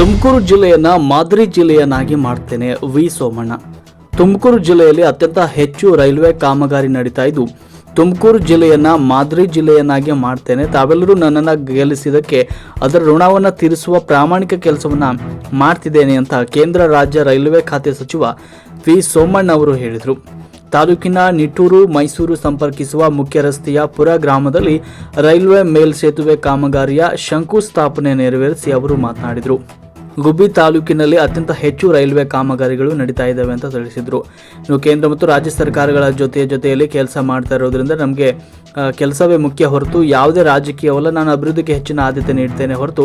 ತುಮಕೂರು ಜಿಲ್ಲೆಯನ್ನ ಮಾದರಿ ಜಿಲ್ಲೆಯನ್ನಾಗಿ ಮಾಡ್ತೇನೆ ವಿ ಸೋಮಣ್ಣ. ತುಮಕೂರು ಜಿಲ್ಲೆಯಲ್ಲಿ ಅತ್ಯಂತ ಹೆಚ್ಚು ರೈಲ್ವೆ ಕಾಮಗಾರಿ ನಡೀತಾ ಇದ್ದು, ತುಮಕೂರು ಜಿಲ್ಲೆಯನ್ನ ಮಾದರಿ ಜಿಲ್ಲೆಯನ್ನಾಗಿ ಮಾಡ್ತೇನೆ. ತಾವೆಲ್ಲರೂ ನನ್ನನ್ನು ಗೆಲ್ಲಿಸಿದ್ದಕ್ಕೆ ಅದರ ಋಣವನ್ನು ತೀರಿಸುವ ಪ್ರಾಮಾಣಿಕ ಕೆಲಸವನ್ನ ಮಾಡ್ತಿದ್ದೇನೆ ಅಂತ ಕೇಂದ್ರ ರಾಜ್ಯ ರೈಲ್ವೆ ಖಾತೆ ಸಚಿವ ವಿ ಸೋಮಣ್ಣ ಅವರು ಹೇಳಿದರು. ತಾಲೂಕಿನ ನಿಟ್ಟೂರು, ಮೈಸೂರು ಸಂಪರ್ಕಿಸುವ ಮುಖ್ಯ ರಸ್ತೆಯ ಪುರ ಗ್ರಾಮದಲ್ಲಿ ರೈಲ್ವೆ ಮೇಲ್ಸೇತುವೆ ಕಾಮಗಾರಿಯ ಶಂಕುಸ್ಥಾಪನೆ ನೆರವೇರಿಸಿ ಅವರು ಮಾತನಾಡಿದರು. ಗುಬ್ಬಿ ತಾಲೂಕಿನಲ್ಲಿ ಅತ್ಯಂತ ಹೆಚ್ಚು ರೈಲ್ವೆ ಕಾಮಗಾರಿಗಳು ನಡೀತಾ ಇದ್ದಾವೆ ಅಂತ ತಿಳಿಸಿದರು. ಇನ್ನು ಕೇಂದ್ರ ಮತ್ತು ರಾಜ್ಯ ಸರ್ಕಾರಗಳ ಜೊತೆ ಜೊತೆಯಲ್ಲಿ ಕೆಲಸ ಮಾಡ್ತಾ ಇರೋದ್ರಿಂದ ನಮಗೆ ಕೆಲಸವೇ ಮುಖ್ಯ ಹೊರತು ಯಾವುದೇ ರಾಜಕೀಯವಲ್ಲ. ನಾನು ಅಭಿವೃದ್ಧಿಗೆ ಹೆಚ್ಚಿನ ಆದ್ಯತೆ ನೀಡ್ತೇನೆ ಹೊರತು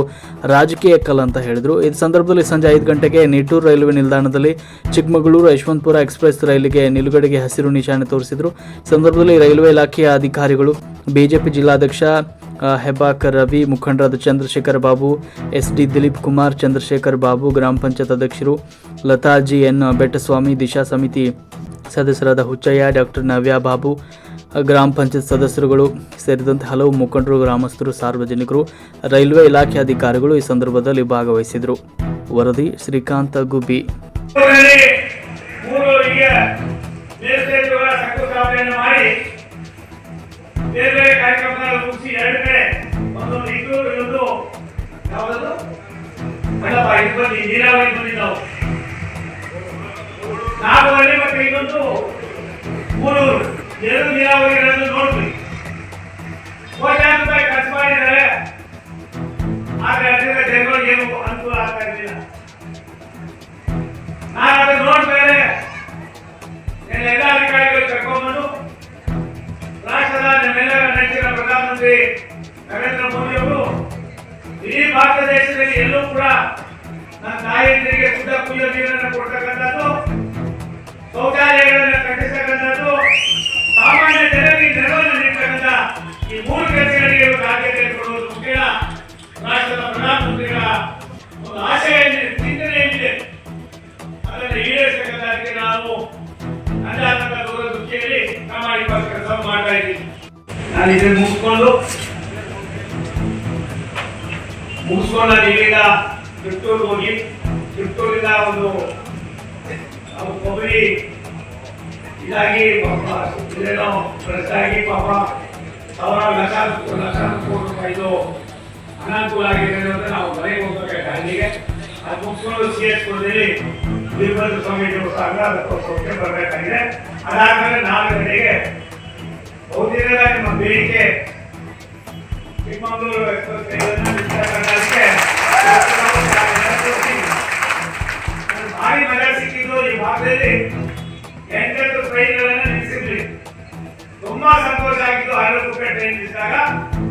ರಾಜಕೀಯಕ್ಕಲ್ಲ ಅಂತ ಹೇಳಿದರು. ಈ ಸಂದರ್ಭದಲ್ಲಿ ಸಂಜೆ ಐದು ಗಂಟೆಗೆ ನಿಟ್ಟೂರು ರೈಲ್ವೆ ನಿಲ್ದಾಣದಲ್ಲಿ ಚಿಕ್ಕಮಗಳೂರು ಯಶವಂತಪುರ ಎಕ್ಸ್ಪ್ರೆಸ್ ರೈಲಿಗೆ ನಿಲುಗಡೆಗೆ ಹಸಿರು ನಿಶಾನೆ ತೋರಿಸಿದರು. ಸಂದರ್ಭದಲ್ಲಿ ರೈಲ್ವೆ ಇಲಾಖೆಯ ಅಧಿಕಾರಿಗಳು, ಬಿಜೆಪಿ ಜಿಲ್ಲಾಧ್ಯಕ್ಷ ಆ, ಹೆಬ್ಬಾಕ್ ರವಿ ಮುಖಂಡರಾದ ಚಂದ್ರಶೇಖರ್ ಬಾಬು ಎಸ್ ಡಿ ದಿಲೀಪ್ ಕುಮಾರ್ ಚಂದ್ರಶೇಖರ್ ಬಾಬು ಗ್ರಾಮ ಪಂಚಾಯತ್ ಅಧ್ಯಕ್ಷರು ಲತಾಜಿ ಎನ್ ಬೆಟ್ಟಸ್ವಾಮಿ ದಿಶಾ ಸಮಿತಿ ಸದಸ್ಯರಾದ ಹುಚ್ಚಯ್ಯ ಡಾಕ್ಟರ್ ನವ್ಯಾ ಬಾಬು ಗ್ರಾಮ ಪಂಚಾಯತ್ ಸದಸ್ಯರುಗಳು ಸೇರಿದಂತೆ ಹಲವು ಮುಖಂಡರು ಗ್ರಾಮಸ್ಥರು ಸಾರ್ವಜನಿಕರು ರೈಲ್ವೆ ಇಲಾಖೆ ಅಧಿಕಾರಿಗಳು ಈ ಸಂದರ್ಭದಲ್ಲಿ ಭಾಗವಹಿಸಿದರು. ವರದಿ ಶ್ರೀಕಾಂತ ಗುಬ್ಬಿ. ಅಲ್ಲಪ್ಪ ನೀರಾವರಿ ಬಂದಿದ್ದಾವೆ. ನಾಲ್ಕು ಹಳ್ಳಿ ಮತ್ತೆ ಇನ್ನೊಂದು ಮೂರು ಎರಡು ನೀರಾವರಿಗಳನ್ನು ನೋಡ್ರಿ ಕೋಟ್ಯಾಂತರ ರೂಪಾಯಿ ಖರ್ಚು ಮಾಡಿದರೆ ಆದ್ರೆ ಅದರಿಂದ ಜನಗಳಿಗೆ ಏನು ಅನುಕೂಲ ಆಗ್ತಾ ಇರಲಿಲ್ಲ. ನಾನು ಅದನ್ನು ಎಲ್ಲ ಅಧಿಕಾರಿಗಳು ಕರ್ಕೊಂಡ್ಬಂದು, ರಾಷ್ಟ್ರದ ನಮ್ಮೆಲ್ಲರ ನೆಚ್ಚಿನ ಪ್ರಧಾನಮಂತ್ರಿ ನರೇಂದ್ರ ಮೋದಿ ಅವರು ಇಡೀ ಭಾರತ ದೇಶದಲ್ಲಿ ಎಲ್ಲೂ ಕೂಡ ನನ್ನ ತಾಯಂದಿರಿಗೆ ಶುದ್ಧ ಕುಡಿಯೋ ನೀರನ್ನು ಕೊಡ್ತಕ್ಕಂಥದ್ದು, ಶೌಚಾಲಯಗಳನ್ನು ಕಟ್ಟಿಸ್ತಕ್ಕಂಥದ್ದು, ಸಾಮಾನ್ಯ ಜನರಿಗೆ ನೆರವನ್ನು ನೀಡ್ತಕ್ಕಂಥ ಈ ಮೂರು ಕೆಲಸಗಳಿಗೆ ಆದ್ಯತೆ ಕೊಡುವುದು ಮುಖ್ಯ. ರಾಷ್ಟ್ರದ ಪ್ರಧಾನಮಂತ್ರಿಗಳ ಒಂದು ಆಶಯ ಏನಿದೆ ಚಿಂತನೆ ಏನಿದೆ ಅದನ್ನು ಈಡೇರಿಸಬೇಕಾಗಿ ನಾವು ನನ್ನದಾದಂತಹ ದೂರ ದೃಷ್ಟಿಯಲ್ಲಿ ಪ್ರಾಮಾಣಿಕ ಕೆಲಸ ಮಾಡ್ತಾ ಇದ್ದೀನಿ ನಾನು ಇದನ್ನು ಮುಗಿಸ್ಕೊಂಡು ಮುಗಿಸ್ಕೊಂಡು ನಾನು ಚಿತ್ತೂರು ಹೋಗಿ ಚಿತ್ತೂರಿಂದ ಒಂದು ಕೊಬ್ಬರಿ ಇದಾಗಿ ಪಾಪ ಪ್ರೆಸ್ ಆಗಿ ಪಾಪ ಸಾವಿರಾರು ಲಕ್ಷಾಂತರ ಲಕ್ಷಾಂತರ ರೂಪಾಯಿದು ಅನಾನುಕೂಲ ಆಗಿದೆ ಅಂತ ನಾವು ಮನೆಗೆ ಹೋಗ್ಬೇಕಾಯ್ತು ಅಲ್ಲಿಗೆ ಅದು ಮುಗಿಸ್ಕೊಂಡು ಸಿ ಎಸ್ ಕುಲದಲ್ಲಿ ವೀರಭದ್ರ ಸ್ವಾಮಿ ದೇವಸ್ಥಾನ ಅದಕ್ಕೋಸ್ಕರ ಬರಬೇಕಾಗಿದೆ. ಅದಾದಮೇಲೆ ನಾಲ್ಕು ಗಂಟೆಗೆ ಬಹುದಿನದ ನಿಮ್ಮ ಬೇಡಿಕೆ ಚಿಕ್ಕಮಗಳೂರು ಎಕ್ಸ್ಪ್ರೆಸ್ ರೈಲನ್ನ ನಿಲ್ಸಕ್ಕಾಗಕ್ಕೆ ಇವತ್ತು ಭಾಗದಲ್ಲಿ ಎಂಟೆಂಟು ಟ್ರೈನ್ಗಳನ್ನು ನಿಲ್ಲಿಸಿದ್ವಿ ತುಂಬಾ ಸಂತೋಷ ಆಗಿದ್ದು ಹಲವು ಟ್ರೈನ್ ನಿಲ್ಲಿಸಿದಾಗ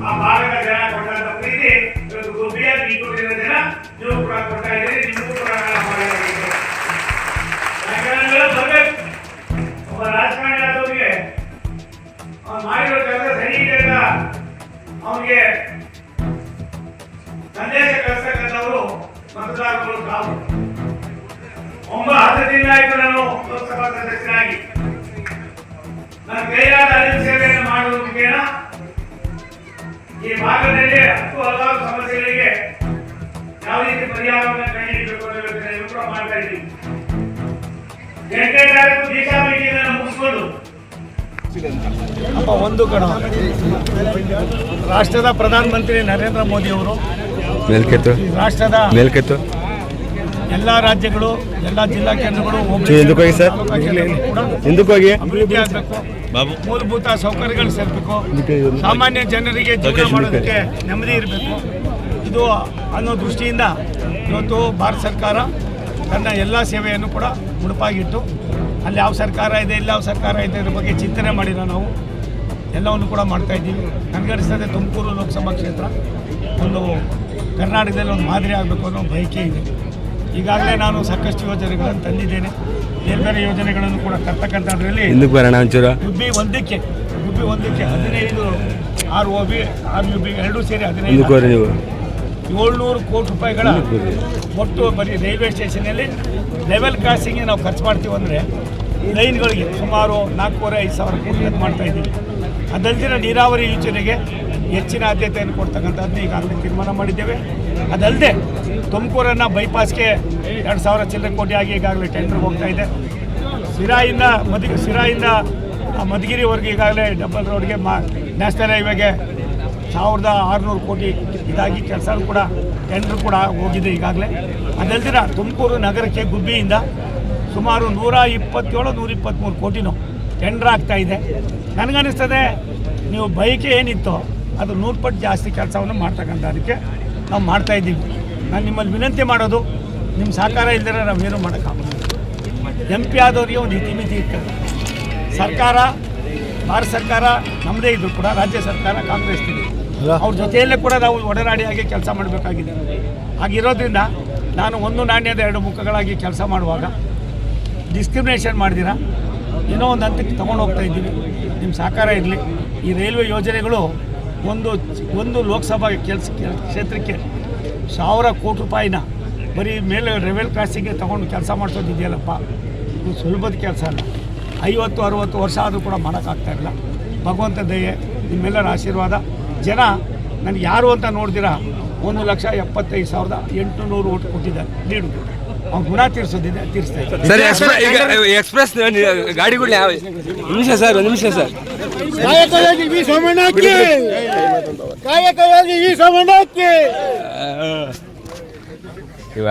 ಆ ಭಾಗದ ಜನ ಕೊಟ್ಟಂತ ಪ್ರೀತಿ. ಇವತ್ತು ಗುಬ್ಬಿಯ ಬೀಗೂರಿನ ಜನ ನೀವು ಕೂಡ ಕೊಡ್ತಾ ಇದ್ದೀರಿ. ನಿಮಗೂ ಕೂಡ ಕೂಡ ಮಾಡ್ತಾ ಇದ್ದೀವಿ ಎಂಟನೇ ತಾರೀಕು ದೀಕ್ಷಾ ಮುಗಿಸ್ಕೊಂಡು. ಅಪ್ಪ ಒಂದು ಕಣ ರಾಷ್ಟ್ರದ ಪ್ರಧಾನಮಂತ್ರಿ ನರೇಂದ್ರ ಮೋದಿ ಅವರು ಮೇಲ್ಕೆತ್ತು. ರಾಷ್ಟ್ರದ ಮೇಲ್ಕೆತ್ತು. ಎಲ್ಲ ರಾಜ್ಯಗಳು ಎಲ್ಲ ಜಿಲ್ಲಾ ಕೇಂದ್ರಗಳು ಹಿಂದಕ್ಕೆ ಹೋಗಿ ಸರ್. ಹಿಂದಕ್ಕೆ ಹೋಗಿ. ಅಭಿವೃದ್ಧಿ ಆಗಬೇಕು. ಮೂಲಭೂತ ಸೌಕರ್ಯಗಳು ಸೇರಬೇಕು. ಸಾಮಾನ್ಯ ಜನರಿಗೆ ಜೀವನ ಮಾಡೋದಕ್ಕೆ ನೆಮ್ಮದಿ ಇರಬೇಕು. ಇದು ಅನ್ನೋ ದೃಷ್ಟಿಯಿಂದ ಇವತ್ತು ಭಾರತ ಸರ್ಕಾರ ತನ್ನ ಎಲ್ಲ ಸೇವೆಯನ್ನು ಕೂಡ ಮುಡುಪಾಗಿಟ್ಟು ಅಲ್ಲಿ ಯಾವ ಸರ್ಕಾರ ಇದೆ ಇಲ್ಲ ಯಾವ ಸರ್ಕಾರ ಇದೆ ಇದ್ರ ಬಗ್ಗೆ ಚಿಂತನೆ ಮಾಡಿಲ್ಲ ನಾವು ಎಲ್ಲವನ್ನು ಕೂಡ ಮಾಡ್ತಾ ಇದ್ದೀವಿ. ನನಗನಿಸ್ತದೆ ತುಮಕೂರು ಲೋಕಸಭಾ ಕ್ಷೇತ್ರ ಒಂದು ಕರ್ನಾಟಕದಲ್ಲಿ ಒಂದು ಮಾದರಿ ಆಗಬೇಕು ಅನ್ನೋ ಬಯಕೆ ಇದೆ. ಈಗಾಗಲೇ ನಾನು ಸಾಕಷ್ಟು ಯೋಜನೆಗಳನ್ನು ತಂದಿದ್ದೇನೆ. ಬೇರೆ ಬೇರೆ ಯೋಜನೆಗಳನ್ನು ಕೂಡ ತರ್ತಕ್ಕಂಥದ್ರಲ್ಲಿ ಗುಬ್ಬಿ ಒಂದಕ್ಕೆ ಗುಬ್ಬಿ ಒಂದಕ್ಕೆ ಹದಿನೈದು R O B R U B ಎರಡೂ ಸೇರಿ ಹದಿನೈದು ಏಳ್ನೂರು ಕೋಟಿ ರೂಪಾಯಿಗಳ ಒಟ್ಟು ಬರೀ ರೈಲ್ವೆ ಸ್ಟೇಷನಲ್ಲಿ ಲೆವೆಲ್ ಕ್ರಾಸಿಂಗ್ಗೆ ನಾವು ಖರ್ಚು ಮಾಡ್ತೀವಿ ಅಂದರೆ ಲೈನ್ಗಳಿಗೆ ಸುಮಾರು ನಾಲ್ಕೂವರೆ ಐದು ಸಾವಿರ ಕೋಟಿ ಖರ್ಚು ಮಾಡ್ತಾ ಇದ್ದೀವಿ. ಅದಲ್ದಿನ ನೀರಾವರಿ ಯೋಜನೆಗೆ ಹೆಚ್ಚಿನ ಆದ್ಯತೆಯನ್ನು ಕೊಡ್ತಕ್ಕಂಥದ್ದನ್ನ ಈಗಾಗಲೇ ತೀರ್ಮಾನ ಮಾಡಿದ್ದೇವೆ. ಅದಲ್ಲದೆ ತುಮಕೂರನ್ನು ಬೈಪಾಸ್ಗೆ ಎರಡು ಸಾವಿರ ಚಿಲ್ಲರೆ ಕೋಟಿ ಆಗಿ ಈಗಾಗಲೇ ಟೆಂಡರ್ ಹೋಗ್ತಾ ಇದೆ. ಸಿರಾಯಿಂದ ಮದಿ ಸಿರಾಯಿಂದ ಮಧುಗಿರಿವರೆಗೆ ಈಗಾಗಲೇ ಡಬಲ್ ರೋಡ್ಗೆ ಮಾ ನ್ಯಾಷನಲ್ ಹೈವೇಗೆ ಸಾವಿರದ ಆರುನೂರು ಕೋಟಿ ಇದಾಗಿ ಕೆಲಸ ಕೂಡ ಟೆಂಡರ್ ಕೂಡ ಹೋಗಿದೆ ಈಗಾಗಲೇ. ಅದಲ್ದಿರ ತುಮಕೂರು ನಗರಕ್ಕೆ ಗುಬ್ಬಿಯಿಂದ ಸುಮಾರು ನೂರ ಇಪ್ಪತ್ತೇಳು, ನೂರ ಇಪ್ಪತ್ತ್ಮೂರು ಕೋಟಿನೂ ಟೆಂಡರ್ ಆಗ್ತಾ ಇದೆ. ನನಗನ್ನಿಸ್ತದೆ, ನೀವು ಬೈಕೆ ಏನಿತ್ತೋ ಅದು ನೂರು ಪಟ್ಟು ಜಾಸ್ತಿ ಕೆಲಸವನ್ನು ಮಾಡ್ತಕ್ಕಂಥ ಅದಕ್ಕೆ ನಾವು ಮಾಡ್ತಾ ಇದ್ದೀವಿ. ನಾನು ನಿಮ್ಮಲ್ಲಿ ವಿನಂತಿ ಮಾಡೋದು ನಿಮ್ಮ ಸಹಕಾರ ಇಲ್ಲದ್ರೆ ನಾವೇನು ಮಾಡೋಕ್ಕಾಗಲ್ಲ ಎಂ ಪಿ ಆದವರಿಗೆ ಒಂದು ಇತಿಮಿತಿ ಇರ್ತದೆ. ಸರ್ಕಾರ, ಭಾರತ ಸರ್ಕಾರ ನಮ್ಮದೇ ಇದ್ರು ಕೂಡ ರಾಜ್ಯ ಸರ್ಕಾರ, ಕಾಂಗ್ರೆಸ್ ಇದೆ ಅವ್ರ ಜೊತೆಯಲ್ಲೇ ಕೂಡ ನಾವು ಒಡನಾಡಿಯಾಗಿ ಕೆಲಸ ಮಾಡಬೇಕಾಗಿದೆ. ಹಾಗಿರೋದ್ರಿಂದ ನಾನು ಒಂದು ನಾಣ್ಯದ ಎರಡು ಮುಖಗಳಾಗಿ ಕೆಲಸ ಮಾಡುವಾಗ ಡಿಸ್ಕ್ರಿಮಿನೇಷನ್ ಮಾಡಿದಿರಾ? ಏನೋ ಒಂದು ಹಂತಕ್ಕೆ ತೊಗೊಂಡು ಹೋಗ್ತಾ ಇದ್ದೀವಿ. ನಿಮ್ಮ ಸಹಕಾರ ಇರಲಿ. ಈ ರೈಲ್ವೆ ಯೋಜನೆಗಳು ಒಂದು ಒಂದು ಲೋಕಸಭಾ ಕೆಲಸ ಕ್ಷೇತ್ರಕ್ಕೆ ಸಾವಿರ ಕೋಟಿ ರೂಪಾಯಿನ ಬರೀ ಮೇಲೆ ರೆವೆಲ್ ಕ್ರಾಸಿಂಗ್ಗೆ ತೊಗೊಂಡು ಕೆಲಸ ಮಾಡಿಸೋದಿದೆಯಲ್ಲಪ್ಪ. ಇದು ಸುಲಭದ ಕೆಲಸ ಅಲ್ಲ. ಐವತ್ತು, ಅರುವತ್ತು ವರ್ಷ ಆದರೂ ಕೂಡ ಮಾಡೋಕ್ಕಾಗ್ತಾ ಇಲ್ಲ. ಭಗವಂತ ದಯೆ, ನಿಮ್ಮೆಲ್ಲರ ಆಶೀರ್ವಾದ. ಜನ ನನಗೆ ಯಾರು ಅಂತ ನೋಡ್ತೀರಾ ಒಂದು ಲಕ್ಷ ಎಪ್ಪತ್ತೈದು ಸಾವಿರದ ಎಂಟುನೂರು ಓಟ್ ಕೊಟ್ಟಿದ್ದಾರೆ ನೀಡು ಅವ್ನು ಗುಣ ತೀರಿಸೋದಿದೆ ತೀರಿಸ್ತಾ ಸರ್ ಈಗ ಎಕ್ಸ್ಪ್ರೆಸ್ ಗಾಡಿಗಳು ಯಾವ ನಿಮಿಷ ಸರ್ ಒಂದು ನಿಮಿಷ ಸರ್. ಕಾಯಕವಾಗಿ ಈ ಸೋಮಣ್ಣಕ್ಕೆ ಕಾಯಕವಾಗಿ ಈ ಸೋಮಣ್ಣಕ್ಕೆ. ಇವ